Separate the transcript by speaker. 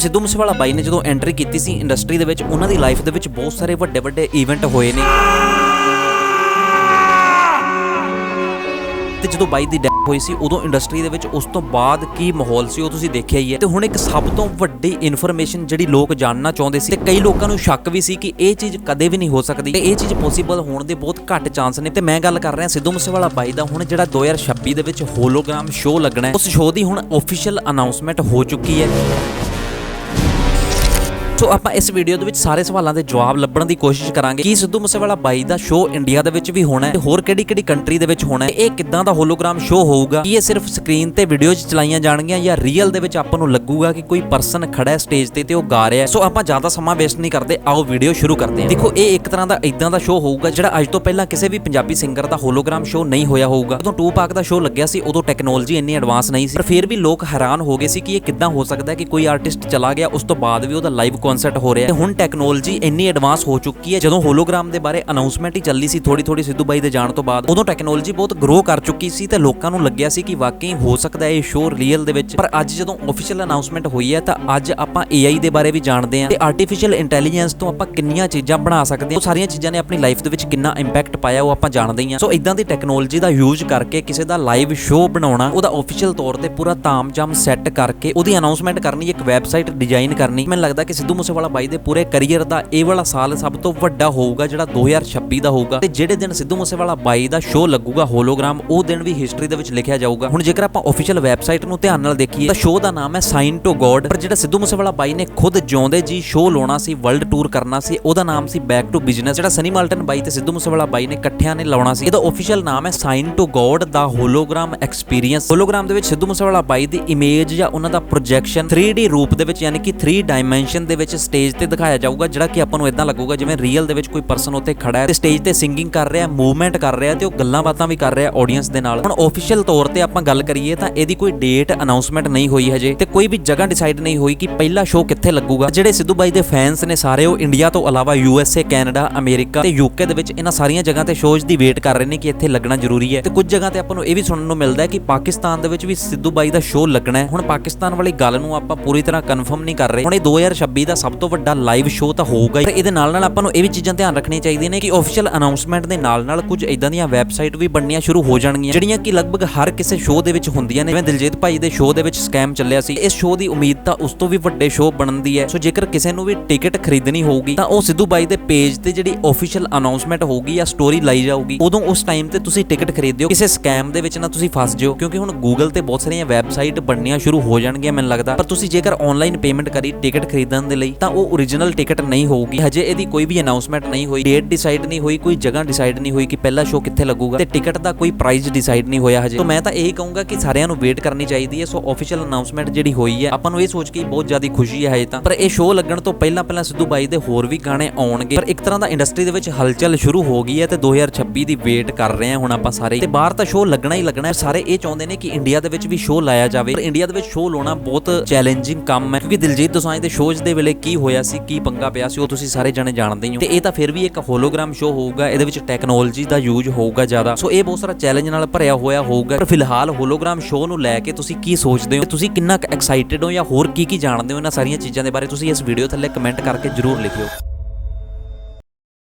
Speaker 1: ਸਿੱਧੂ ਮੂਸੇਵਾਲਾ ਬਾਈ ਨੇ ਜਦੋਂ ਐਂਟਰੀ ਕੀਤੀ ਸੀ ਇੰਡਸਟਰੀ ਦੇ ਵਿੱਚ, ਉਹਨਾਂ ਦੀ ਲਾਈਫ ਦੇ ਵਿੱਚ ਬਹੁਤ ਸਾਰੇ ਵੱਡੇ ਵੱਡੇ ਇਵੈਂਟ ਹੋਏ ਨੇ। ਤੇ ਜਦੋਂ ਬਾਈ ਦੀ ਡੈਥ ਹੋਈ ਸੀ, ਉਦੋਂ ਇੰਡਸਟਰੀ ਦੇ ਵਿੱਚ ਉਸ ਤੋਂ ਬਾਅਦ ਕੀ ਮਾਹੌਲ ਸੀ, ਉਹ ਤੁਸੀਂ ਦੇਖਿਆ ਹੀ ਹੈ। ਤੇ ਹੁਣ ਇੱਕ ਸਭ ਤੋਂ ਵੱਡੀ ਇਨਫੋਰਮੇਸ਼ਨ ਜਿਹੜੀ ਲੋਕ ਜਾਣਨਾ ਚਾਹੁੰਦੇ ਸੀ, ਤੇ ਕਈ ਲੋਕਾਂ ਨੂੰ ਸ਼ੱਕ ਵੀ ਸੀ ਕਿ ਇਹ ਚੀਜ਼ ਕਦੇ ਵੀ ਨਹੀਂ ਹੋ ਸਕਦੀ। ਤੇ ਇਹ ਚੀਜ਼ ਪੋਸੀਬਲ ਹੋਣ ਦੇ ਬਹੁਤ ਘੱਟ ਚਾਂਸ ਨੇ। ਤੇ ਮੈਂ ਗੱਲ ਕਰ ਰਿਹਾ ਸਿੱਧੂ ਮੂਸੇਵਾਲਾ ਬਾਈ ਦਾ ਹੁਣ ਜਿਹੜਾ 2026 ਦੇ ਵਿੱਚ ਹੋਲੋਗ੍ਰਾਮ ਸ਼ੋਅ ਲੱਗਣਾ ਹੈ, ਉਸ ਸ਼ੋਅ ਦੀ ਹੁਣ ਅਫੀਸ਼ੀਅਲ ਅਨਾਉਂਸਮੈਂਟ ਹੋ ਚੁੱਕੀ ਹੈ। ਸੋ ਆਪਾਂ ਇਸ ਵੀਡੀਓ ਦੇ ਵਿੱਚ ਸਾਰੇ ਸਵਾਲਾਂ ਦੇ ਜਵਾਬ ਲੱਭਣ ਦੀ ਕੋਸ਼ਿਸ਼ ਕਰਾਂਗੇ। ਕਿ ਸਿੱਧੂ ਮੂਸੇਵਾਲਾ ਬਾਈ ਦਾ ਸ਼ੋਅ ਇੰਡੀਆ ਦੇ ਵਿੱਚ ਵੀ ਹੋਣਾ ਹੈ ਤੇ ਹੋਰ ਕਿਹੜੀ ਕਿਹੜੀ ਕੰਟਰੀ ਦੇ ਵਿੱਚ ਹੋਣਾ ਹੈ? ਇਹ ਕਿੱਦਾਂ ਦਾ ਹੋਲੋਗ੍ਰਾਮ ਸ਼ੋਅ ਹੋਊਗਾ? ਕੀ ਇਹ ਸਿਰਫ ਸਕਰੀਨ ਤੇ ਵੀਡੀਓਜ਼ ਚਲਾਈਆਂ ਜਾਣਗੀਆਂ ਜਾਂ ਰੀਅਲ ਦੇ ਵਿੱਚ ਆਪਾਂ ਨੂੰ ਲੱਗੂਗਾ ਕਿ ਕੋਈ ਪਰਸਨ ਖੜਾ ਹੈ ਸਟੇਜ ਤੇ ਤੇ ਉਹ ਗਾ ਰਿਹਾ ਹੈ? ਸੋ ਆਪਾਂ ਜ਼ਿਆਦਾ ਸਮਾਂ ਵੇਸਟ ਨਹੀਂ ਕਰਦੇ। ਆਓ ਵੀਡੀਓ ਸ਼ੁਰੂ ਕਰਦੇ ਹਾਂ। ਦੇਖੋ, ਇਹ ਇੱਕ ਤਰ੍ਹਾਂ ਦਾ ਇਦਾਂ ਦਾ ਸ਼ੋਅ ਹੋਊਗਾ ਜਿਹੜਾ ਅੱਜ ਤੋਂ ਪਹਿਲਾਂ ਕਿਸੇ ਵੀ ਪੰਜਾਬੀ ਸਿੰਗਰ ਦਾ ਹੋਲੋਗ੍ਰਾਮ ਸ਼ੋਅ ਨਹੀਂ ਹੋਇਆ ਹੋਊਗਾ। ਜਦੋਂ ਟੂ ਪਾਕ ਦਾ ਸ਼ੋਅ ਲੱਗਿਆ ਸੀ, ਉਦੋਂ ਟੈਕਨੋਲੋਜੀ ਇੰਨੀ ਐਡਵਾਂਸ ਨਹੀਂ ਸੀ। ਪਰ ਫਿਰ ਵੀ ਲੋਕ ਹੈਰਾਨ ਹੋ ਗਏ ਸੀ ਕਿ ਇਹ ਕਿੱਦਾਂ ਹੋ ਸਕਦਾ ਹੈ ਕਿ ਕੋਈ ਆਰਟਿਸਟ ਚਲਾ ਗਿਆ, ਉਸ ਤੋਂ ਬਾਅਦ ਵੀ ਉਹਦਾ ਲਾਈਵ ਕਨਸਰਟ ਹੋ ਰਿਹਾ ਹੈ। ਹੁਣ ਟੈਕਨੋਲੋਜੀ ਇੰਨੀ ਐਡਵਾਂਸ ਹੋ ਚੁੱਕੀ ਹੈ। ਜਦੋਂ ਹੋਲੋਗ੍ਰਾਮ ਦੇ ਬਾਰੇ ਅਨਾਉਂਸਮੈਂਟ ਹੀ ਚੱਲੀ ਸੀ ਥੋੜੀ ਥੋੜੀ ਸਿੱਧੂ ਬਾਈ ਦੇ ਜਾਣ ਤੋਂ ਬਾਅਦ, ਉਦੋਂ ਟੈਕਨੋਲੋਜੀ ਬਹੁਤ ਗਰੋ ਕਰ ਚੁੱਕੀ ਸੀ ਤੇ ਲੋਕਾਂ ਨੂੰ ਲੱਗਿਆ ਸੀ ਕਿ ਵਾਕਈ ਹੋ ਸਕਦਾ ਹੈ ਇਹ ਸ਼ੋਅ ਰੀਅਲ ਦੇ ਵਿੱਚ। ਪਰ ਅੱਜ ਜਦੋਂ ਅਫੀਸ਼ੀਅਲ ਅਨਾਉਂਸਮੈਂਟ ਹੋਈ ਹੈ, ਤਾਂ ਅੱਜ ਆਪਾਂ AI ਦੇ ਬਾਰੇ ਵੀ ਜਾਣਦੇ ਹਾਂ। ਤੇ ਆਰਟੀਫੀਸ਼ੀਅਲ ਇੰਟੈਲੀਜੈਂਸ ਤੋਂ ਆਪਾਂ ਕਿੰਨੀਆਂ ਚੀਜ਼ਾਂ ਬਣਾ ਸਕਦੇ ਹਾਂ। ਉਹ ਸਾਰੀਆਂ ਚੀਜ਼ਾਂ ਨੇ ਆਪਣੀ ਲਾਈਫ ਦੇ ਵਿੱਚ ਕਿੰਨਾ ਇੰਪੈਕਟ ਪਾਇਆ, ਉਹ ਆਪਾਂ ਜਾਣਦੇ ਹੀ ਹਾਂ। ਸੋ ਇਦਾਂ ਦੀ ਟੈਕਨੋਲੋਜੀ ਦਾ ਯੂਜ਼ ਕਰਕੇ ਕਿਸੇ ਦਾ ਲਾਈਵ ਸ਼ੋਅ ਬਣਾਉਣਾ, ਉਹਦਾ ਅਫੀਸ਼ੀਅਲ ਤੌਰ ਤੇ ਪੂਰਾ ਤਾਮਝਾਮ ਸੈੱਟ ਕਰਕੇ ਉਹਦੀ ਅਨਾਉਂਸਮੈਂਟ ਕਰਨੀ, ਇੱਕ ਵੈਬਸਾਈਟ ਡਿਜ਼ਾਈਨ ਕਰਨੀ। ਮੈਨੂੰ ਲੱਗਦਾ ਕਿ ਸਿੱਧੂ ਮੂਸੇਵਾਲਾ ਬਾਈ ਦੇ ਪੂਰੇ ਕੈਰੀਅਰ ਦਾ ਇਹ ਵਾਲਾ ਸਾਲ ਸਭ ਤੋਂ ਵੱਡਾ ਹੋਊਗਾ, ਜਿਹੜਾ 2026 ਦਾ ਹੋਊਗਾ ਤੇ ਜਿਹੜੇ ਦਿਨ ਸਿੱਧੂ ਮੂਸੇਵਾਲਾ ਬਾਈ ਦਾ ਸ਼ੋਅ ਲੱਗੂਗਾ ਹੋਲੋਗ੍ਰਾਮ ਉਹ ਦਿਨ ਵੀ ਹਿਸਟਰੀ ਦੇ ਵਿੱਚ ਲਿਖਿਆ ਜਾਊਗਾ। ਹੁਣ ਜੇਕਰ ਆਪਾਂ ਅਫੀਸ਼ੀਅਲ ਵੈਬਸਾਈਟ ਨੂੰ ਧਿਆਨ ਨਾਲ ਦੇਖੀਏ, ਤਾਂ ਸ਼ੋਅ ਦਾ ਨਾਮ ਹੈ ਸਾਈਨ ਟੂ ਗੋਡ ਪਰ ਜਿਹੜਾ ਸਿੱਧੂ ਮੂਸੇਵਾਲਾ ਬਾਈ ਨੇ ਖੁਦ ਜਿਉਂਦੇ ਜੀ ਸ਼ੋਅ ਲਾਉਣਾ ਸੀ ਵਰਲਡ ਟੂਰ ਕਰਨਾ ਸੀ, ਉਹਦਾ ਨਾਮ ਸੀ ਬੈਕ ਟੂ ਬਿਜ਼ਨਸ ਜਿਹੜਾ ਸਨੀ ਮਾਲਟਨ ਬਾਈ ਤੇ ਸਿੱਧੂ ਮੂਸੇਵਾਲਾ ਬਾਈ ਨੇ ਇਕੱਠਿਆਂ ਨੇ ਲਾਉਣਾ ਸੀ। ਇਹਦਾ ਅਫੀਸ਼ੀਅਲ ਨਾਮ ਹੈ ਸਾਈਨ ਟੂ ਗੋਡ ਦਾ ਹੋਲੋਗ੍ਰਾਮ ਐਕਸਪੀਰੀਅੰਸ ਹੋਲੋਗ੍ਰਾਮ ਦੇ ਵਿੱਚ ਸਿੱਧੂ ਮੂਸੇਵਾਲਾ ਬਾਈ ਦੀ ਇਮੇਜ ਜਾਂ ਉਹਨਾਂ ਦਾ ਪ੍ਰੋਜੈਕਸ਼ਨ 3D ਰੂਪ ਦੇ ਵਿੱਚ, ਯਾਨੀ ਕਿ 3 ਡਾਈਮੈਂਸ਼ਨ ਦੇ ਵਿੱਚ ਸਟੇਜ ਤੇ ਦਿਖਾਇਆ ਜਾਊਗਾ, ਜਿਹੜਾ ਕਿ ਆਪਾਂ ਨੂੰ ਇਦਾਂ ਲੱਗੂਗਾ ਜਿਵੇਂ ਰੀਅਲ ਦੇ ਵਿੱਚ ਕੋਈ ਪਰਸਨ ਉੱਥੇ ਖੜਾ ਹੈ ਤੇ ਸਟੇਜ ਤੇ ਸਿੰਗਿੰਗ ਕਰ ਰਿਹਾ ਮੂਵਮੈਂਟ ਕਰ ਰਿਹਾ ਤੇ ਉਹ ਗੱਲਾਂ ਬਾਤਾਂ ਵੀ ਕਰ ਰਿਹਾ ਆਡੀਅנס ਦੇ ਨਾਲ। ਹੁਣ ਅਫੀਸ਼ੀਅਲ ਤੌਰ ਤੇ ਆਪਾਂ ਗੱਲ ਕਰੀਏ ਤਾਂ ਇਹਦੀ ਕੋਈ ਡੇਟ ਅਨਾਉਂਸਮੈਂਟ ਨਹੀਂ ਹੋਈ ਹਜੇ ਤੇ ਕੋਈ ਵੀ ਜਗ੍ਹਾ ਡਿਸਾਈਡ ਨਹੀਂ ਹੋਈ ਕਿ ਪਹਿਲਾ ਸ਼ੋਅ ਕਿੱਥੇ ਲੱਗੂਗਾ। ਜਿਹੜੇ ਸਿੱਧੂ ਬਾਈ ਦੇ ਫੈਨਸ ਨੇ ਸਾਰੇ ਉਹ ਇੰਡੀਆ ਤੋਂ ਇਲਾਵਾ ਯੂਐਸਏ ਕੈਨੇਡਾ ਅਮਰੀਕਾ ਤੇ ਯੂਕੇ ਦੇ ਵਿੱਚ ਇਹਨਾਂ ਸਾਰੀਆਂ ਜਗ੍ਹਾ ਤੇ ਸ਼ੋਜ਼ ਦੀ ਵੇਟ ਕਰ ਰਹੇ ਨੇ ਕਿ ਇੱਥੇ ਲੱਗਣਾ ਜ਼ਰੂਰੀ ਹੈ। ਤੇ ਕੁਝ ਜਗ੍ਹਾ ਤੇ ਆਪਾਂ ਨੂੰ ਇਹ ਵੀ ਸੁਣਨ ਨੂੰ ਮਿਲਦਾ ਹੈ ਕਿ ਪਾਕਿਸਤਾਨ ਦੇ ਵਿੱਚ ਵੀ ਸਿੱਧੂ ਬਾਈ ਦਾ ਸ਼ੋਅ ਲੱਗਣਾ ਹੈ। ਹੁਣ ਪਾਕਿਸਤਾਨ ਵਾਲੀ ਗੱਲ ਨੂੰ ਆਪਾਂ ਪੂਰੀ ਤਰ੍ਹਾਂ ਕਨਫਰਮ ਨਹੀਂ ਕਰ ਰਹੇ। ਹੁਣ ਇਹ 2026 ਦਾ ਸਭ ਤੋਂ ਵੱਡਾ ਲਾਈਵ ਸ਼ੋਅ ਤਾਂ ਹੋਊਗਾ ਪਰ ਇਹਦੇ ਨਾਲ ਨਾਲ ਆਪਾਂ ਨੂੰ ਇਹ ਵੀ ਚੀਜ਼ਾਂ ਧਿਆਨ ਰੱਖਣੀਆਂ ਚਾਹੀਦੀਆਂ ਨੇ ਕਿ ਅਫੀਸ਼ੀਅਲ ਅਨਾਉਂਸਮੈਂਟ ਦੇ ਨਾਲ ਨਾਲ ਕੁਝ ਇਦਾਂ ਦੀਆਂ ਵੈਬਸਾਈਟ ਵੀ ਬਣਨੀਆਂ ਸ਼ੁਰੂ ਹੋ ਜਾਣਗੀਆਂ, ਜਿਹੜੀਆਂ ਕਿ ਲਗਭਗ ਹਰ ਕਿਸੇ ਸ਼ੋਅ ਦੇ ਵਿੱਚ ਹੁੰਦੀਆਂ ਨੇ। ਜਿਵੇਂ ਦਿਲਜੀਤ ਭਾਈ ਦੇ ਸ਼ੋਅ ਦੇ ਵਿੱਚ ਸਕੈਮ ਚੱਲਿਆ ਸੀ। ਇਸ ਸ਼ੋਅ ਦੀ ਉਮੀਦ ਤਾਂ ਉਸ ਤੋਂ ਵੀ ਵੱਡੇ ਸ਼ੋਅ ਬਣਨ ਦੀ ਹੈ। ਸੋ ਜੇਕਰ ਕਿਸੇ ਨੂੰ ਵੀ ਟਿਕਟ ਖਰੀਦਣੀ ਹੋਊਗੀ, ਤਾਂ ਉਹ ਸਿੱਧੂ ਬਾਈ ਦੇ ਪੇਜ ਤੇ ਜਿਹੜੀ ਅਫੀਸ਼ੀਅਲ ਅਨਾਉਂਸਮੈਂਟ ਹੋਊਗੀ ਜਾਂ ਸਟੋਰੀ ਲਾਈ ਜਾਊਗੀ, ਉਦੋਂ ਉਸ ਟਾਈਮ ਤੇ ਤੁਸੀਂ ਟਿਕਟ ਖਰੀਦਿਓ। ਕਿਸੇ ਸਕੈਮ ਦੇ ਵਿੱਚ ਨਾ ਤੁਸੀਂ ਫਸ ਜਿਓ, ਕਿਉਂਕਿ ਹੁਣ ਗੂਗਲ ਤੇ ਬਹੁਤ ਸਾਰੀਆਂ ਵੈਬਸਾਈਟ ਬਣਨੀਆਂ ਸ਼ੁਰੂ ਹੋ ਜਾਣਗੀਆਂ ਮੈਨੂੰ ਲੱਗਦਾ। ਪਰ ਤੁਸੀਂ ਜੇਕਰ ਆਨਲਾਈਨ ਪੇਮੈਂਟ ਕਰੀ ਟਿਕਟ ਖਰੀਦਣ ਦੇ ਲਈ ਤਾਂ ਉਹ ਓਰੀਜਨਲ ਟਿਕਟ ਨਹੀਂ ਹੋਊਗੀ। ਹਜੇ ਇਹਦੀ ਕੋਈ ਵੀ ਅਨਾਉਂਸਮੈਂਟ ਨਹੀਂ ਹੋਈ ਡੇਟ ਡਿਸਾਈਡ ਨਹੀਂ ਹੋਈ, ਕੋਈ ਜਗ੍ਹਾ ਡਿਸਾਈਡ ਨਹੀਂ ਹੋਈ ਕਿ ਪਹਿਲਾ ਸ਼ੋਅ ਕਿੱਥੇ ਲੱਗੂਗਾ। ਤੇ ਟਿਕਟ ਦਾ ਕੋਈ ਪ੍ਰਾਈਸ ਡਿਸਾਈਡ ਨਹੀਂ ਹੋਇਆ ਹਜੇ। ਤਾਂ ਮੈਂ ਤਾਂ ਇਹੀ ਕਹੂੰਗਾ ਕਿ ਸਾਰਿਆਂ ਨੂੰ ਵੇਟ ਕਰਨੀ ਚਾਹੀਦੀ ਹੈ। ਸੋ ਅਫੀਸ਼ੀਅਲ ਅਨਾਉਂਸਮੈਂਟ ਜਿਹੜੀ ਹੋਈ ਹੈ, ਆਪਾਂ ਨੂੰ ਇਹ ਸੋਚ ਕੇ ਬਹੁਤ ਜ਼ਿਆਦਾ ਖੁਸ਼ੀ ਹੈ ਹਜੇ ਤਾਂ। ਪਰ ਇਹ ਸ਼ੋਅ ਲੱਗਣ ਤੋਂ ਪਹਿਲਾਂ ਪਹਿਲਾਂ ਸਿੱਧੂ ਬਾਈ ਦੇ ਹੋਰ ਵੀ ਗਾਣੇ ਆਉਣਗੇ। ਪਰ ਇੱਕ ਤਰ੍ਹਾਂ ਦਾ ਇੰਡਸਟਰੀ ਦੇ ਵਿੱਚ ਹਲਚਲ ਸ਼ੁਰੂ ਹੋ ਗਈ ਹੈ ਤੇ 2026 ਦੀ ਵੇਟ ਕਰ ਰਹੇ ਹਾਂ ਹੁਣ ਆਪਾਂ ਸਾਰੇ। ਤੇ ਬਾਹਰ ਤਾਂ ਸ਼ੋਅ ਲੱਗਣਾ ਹੀ ਲੱਗਣਾ ਹੈ। ਸਾਰੇ ਇਹ ਚਾਹੁੰਦੇ ਨੇ ਕਿ ਇੰਡੀਆ ਦੇ ਵਿੱਚ ਵੀ ਸ਼ੋਅ ਲਾਇਆ ਜਾਵੇ। ਪਰ ਇੰਡੀਆ ਦੇ ਵਿੱਚ ਸ਼ੋਅ ਲਾਉਣਾ ਬਹੁਤ ਚੈਲੰਜਿੰਗ ਕੰਮ ਹੈ। ਕਿਉਂਕਿ ਦਿਲਜੀਤ ਦੋਸਾਂਝ ਦੇ ਸ਼ੋਅਜ਼ ਦੇ ਵੇਲੇ ਕੀ ਹੋਇਆ ਸੀ, ਕੀ ਪੰਗਾ ਪਿਆ ਸੀ, ਉਹ ਤੁਸੀਂ ਸਾਰੇ ਜਾਣੇ ਜਾਣਦੇ ਹੀ ਹੋ। ਤੇ ਇਹ ਤਾਂ ਫਿਰ ਵੀ ਇੱਕ ਹੋਲੋਗ੍ਰਾਮ ਸ਼ੋਅ ਹੋਊਗਾ, ਇਹਦੇ ਵਿੱਚ ਟੈਕਨੋਲੋਜੀ ਦਾ ਯੂਜ਼ ਹੋਊਗਾ ਜ਼ਿਆਦਾ। ਸੋ ਇਹ ਬਹੁਤ ਸਾਰਾ ਚੈਲੰਜ ਨਾਲ ਭਰਿਆ ਹੋਇਆ ਹੋਊਗਾ। ਪਰ ਫਿਲਹਾਲ ਹੋਲੋਗ੍ਰਾਮ ਸ਼ੋਅ ਨੂੰ ਲੈ ਕੇ ਤੁਸੀਂ ਕੀ ਸੋਚਦੇ ਹੋ? ਤੁਸੀਂ ਕਿੰਨਾ ਐਕਸਾਈਟਿਡ ਹੋ ਜਾਂ ਹੋਰ ਕੀ ਕੀ ਜਾਣਦੇ ਹੋ ਇਹਨਾਂ ਸਾਰੀਆਂ ਚੀਜ਼ਾਂ ਦੇ ਬਾਰੇ? ਤੁਸੀਂ ਇਸ ਵੀਡੀਓ ਥੱਲੇ ਕਮੈਂਟ ਕਰਕੇ ਜਰੂਰ ਲਿਖਿਓ।